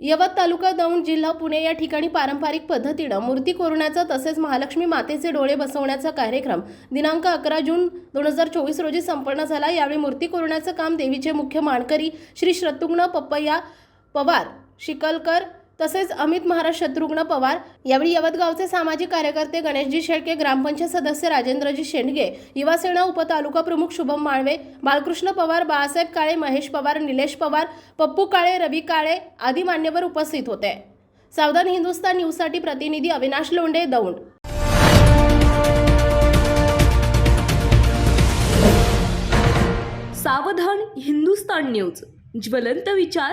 यवत तालुका दौंड जिल्हा पुणे या ठिकाणी पारंपरिक पद्धतीनं मूर्ती कोरण्याचा तसेच महालक्ष्मी मातेचे डोळे बसवण्याचा कार्यक्रम दिनांक अकरा जून दोन हजार चोवीस रोजी संपन्न झाला. यावेळी मूर्ती कोरण्याचं काम देवीचे मुख्य मानकरी श्री श्रतुघ्न पप्पया पवार शिकलकर तसेच अमित महाराज शत्रुघ्न पवार यावेळी यवतगावचे सामाजिक कार्यकर्ते गणेशजी शेळके ग्रामपंचायत सदस्य राजेंद्रजी शेंडगे युवासेना उपतालुका प्रमुख शुभम माळवे बालकृष्ण पवार बाळासाहेब काळे महेश पवार निलेश पवार पप्पू काळे रवी काळे आदी मान्यवर उपस्थित होते. सावधान हिंदुस्तान न्यूजसाठी प्रतिनिधी अविनाश लोंढे दौंड. सावधान हिंदुस्तान न्यूज ज्वलंत विचार